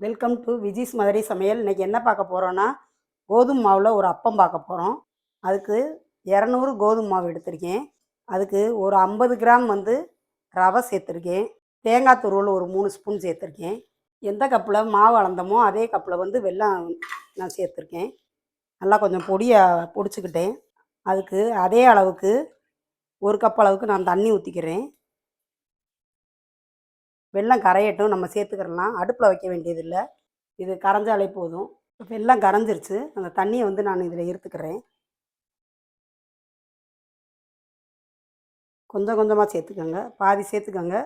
Welcome to Viji's Madurai சமையல். இன்றைக்கி என்ன பார்க்க போகிறோன்னா கோதுமை மாவில் ஒரு அப்பம் பார்க்க போகிறோம் அதுக்கு இரநூறு கோதுமை மாவு எடுத்திருக்கேன். அதுக்கு ஒரு ஐம்பது கிராம் வந்து ரவை சேர்த்துருக்கேன். தேங்காய் துருவல் ஒரு மூணு ஸ்பூன் சேர்த்துருக்கேன். எந்த கப்பில் மாவு அளந்தமோ அதே கப்பில் வந்து வெள்ளம் நான் சேர்த்துருக்கேன். நல்லா கொஞ்சம் பொடியை பொடிச்சுக்கிட்டேன். அதுக்கு அதே அளவுக்கு ஒரு கப் அளவுக்கு நான் தண்ணி ஊற்றிக்கிறேன் வெள்ளம் கரையட்டும் நம்ம சேர்த்துக்கிறலாம். அடுப்பில் வைக்க வேண்டியதில்லை. இது கரைஞ்சாலே போதும். வெள்ளம் கரைஞ்சிருச்சு. அந்த தண்ணியை வந்து நான் இதில் இருத்துக்கிறேன் கொஞ்சம் கொஞ்சமாக சேர்த்துக்கோங்க. பாதி சேர்த்துக்கோங்க.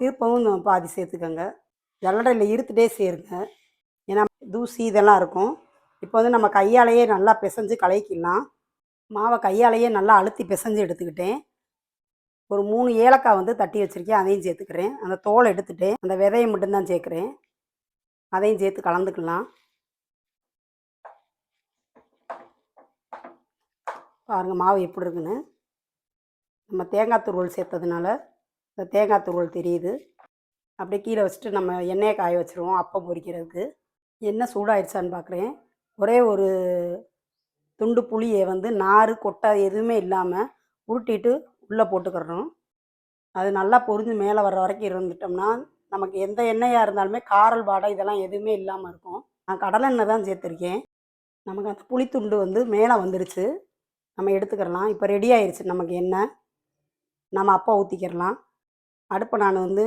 திருப்பவும் பாதி சேர்த்துக்கோங்க. ஜல்லடையில் இருத்துட்டே சேருங்க. ஏன்னா தூசி இதெல்லாம் இருக்கும். இப்போ வந்து நம்ம கையாலேயே நல்லா பிசைஞ்சு கலக்கிடலாம். மாவை கையாலேயே நல்லா அழுத்தி பிசைஞ்சு எடுத்துக்கிட்டேன். ஒரு மூணு ஏலக்காய் வந்து தட்டி வச்சுருக்கேன் அதையும் சேர்த்துக்கிறேன். அந்த தோலை எடுத்துட்டேன் அந்த விதையை மட்டும்தான் சேர்க்குறேன். அதையும் சேர்த்து கலந்துக்கலாம். பாருங்கள் மாவு எப்படி இருக்குன்னு. நம்ம தேங்காய் துருவல் சேர்த்ததுனால இந்த தேங்காய் துருவல் தெரியுது. அப்படியே கீழே வச்சுட்டு நம்ம எண்ணெயை காய வச்சுருவோம் அப்பம் பொரிக்கிறதுக்கு. எண்ணெய் சூடாயிடுச்சான்னு பார்க்குறேன் ஒரே ஒரு துண்டு புளியை வந்து நார் கொட்டை எதுவுமே இல்லாமல் உருட்டிட்டு உள்ளே போட்டுக்கிறணும். அது நல்லா பொரிஞ்சு மேலே வர்ற வரைக்கும் இருந்துட்டோம்னா நமக்கு எந்த எண்ணெயாக இருந்தாலுமே காரல் வாடை இதெல்லாம் எதுவுமே இல்லாமல் இருக்கும். நான் கடலை எண்ணெய் தான் சேர்த்துருக்கேன். நமக்கு அந்த புளித்துண்டு வந்து மேலே வந்துருச்சு. நம்ம எடுத்துக்கிறலாம். இப்போ ரெடி ஆயிடுச்சு நமக்கு எண்ணெய். நம்ம அப்பா ஊற்றிக்கிறலாம் அடுப்பை நான் வந்து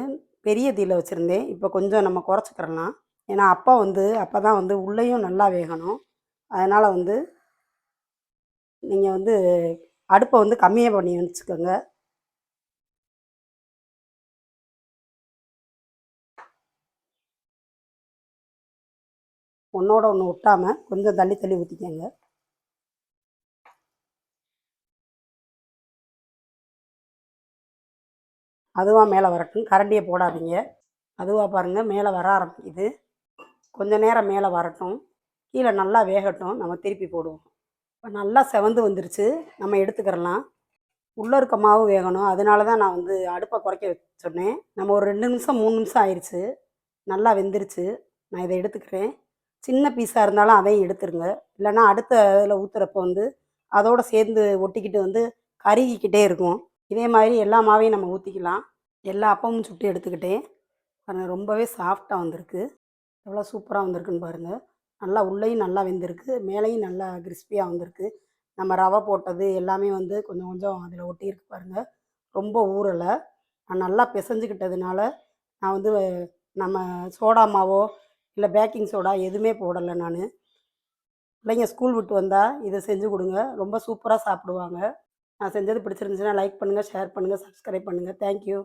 பெரிய தீயில் வச்சுருந்தேன். இப்போ கொஞ்சம் நம்ம குறைச்சிக்கிறலாம். ஏன்னா அப்பா வந்து அப்போ தான் வந்து உள்ளேயும் நல்லா வேகணும். அதனால் வந்து நீங்கள் வந்து அடுப்பை வந்து கம்மியாக பண்ணி வச்சுக்கோங்க. ஒன்றோட ஒன்று விட்டாமல் கொஞ்சம் தள்ளி தள்ளி ஊற்றிக்கோங்க அதுவாக மேலே வரட்டும். கரண்டியை போடாதீங்க. அதுவாக பாருங்கள் மேலே வர ஆரம்பிக்குது. கொஞ்சம் நேரம் மேலே வரட்டும். கீழே நல்லா வேகட்டும். நம்ம திருப்பி போடுவோம். இப்போ நல்லா செவந்து வந்துருச்சு. நம்ம எடுத்துக்கிறலாம். உள்ளே இருக்க மாவு வேகணும். அதனால தான் நான் வந்து அடுப்பை குறைக்க சொன்னேன். நம்ம ஒரு ரெண்டு நிமிஷம் மூணு நிமிஷம் ஆயிடுச்சு நல்லா வெந்துருச்சு. நான் இதை எடுத்துக்கிறேன். சின்ன பீஸாக இருந்தாலும் அதையும் எடுத்துருங்க. இல்லைன்னா அடுத்த இதில் ஊற்றுறப்போ வந்து அதோடு சேர்ந்து ஒட்டிக்கிட்டு வந்து கருகிக்கிட்டே இருக்கும். இதே மாதிரி எல்லா மாவையும் நம்ம ஊற்றிக்கலாம் எல்லா அப்பமும் சுட்டு எடுத்துக்கிட்டேன். பாருங்கள் ரொம்பவே சாஃப்டாக வந்திருக்கு. எவ்வளோ சூப்பராக வந்திருக்குன்னு பாருங்கள் நல்லா உள்ளேயும் நல்லா வெந்திருக்கு மேலேயும் நல்லா கிறிஸ்பியாக வந்திருக்கு. நம்ம ரவை போட்டது எல்லாமே வந்து கொஞ்சம் கொஞ்சம் அதில் ஒட்டியிருக்கு பாருங்கள் ரொம்ப ஊறலை. நான் நல்லா பிசைஞ்சுக்கிட்டதுனால நான் வந்து நம்ம சோடா மாவோ இல்லை பேக்கிங் சோடா எதுவுமே போடலை நான். பிள்ளைங்க ஸ்கூல் விட்டு வந்தால் இதை செஞ்சு கொடுங்க. ரொம்ப சூப்பராக சாப்பிடுவாங்க. நான் செஞ்சது பிடிச்சிருந்துச்சுன்னா லைக் பண்ணுங்கள் ஷேர் பண்ணுங்கள் சப்ஸ்கிரைப் பண்ணுங்கள் தேங்க்யூ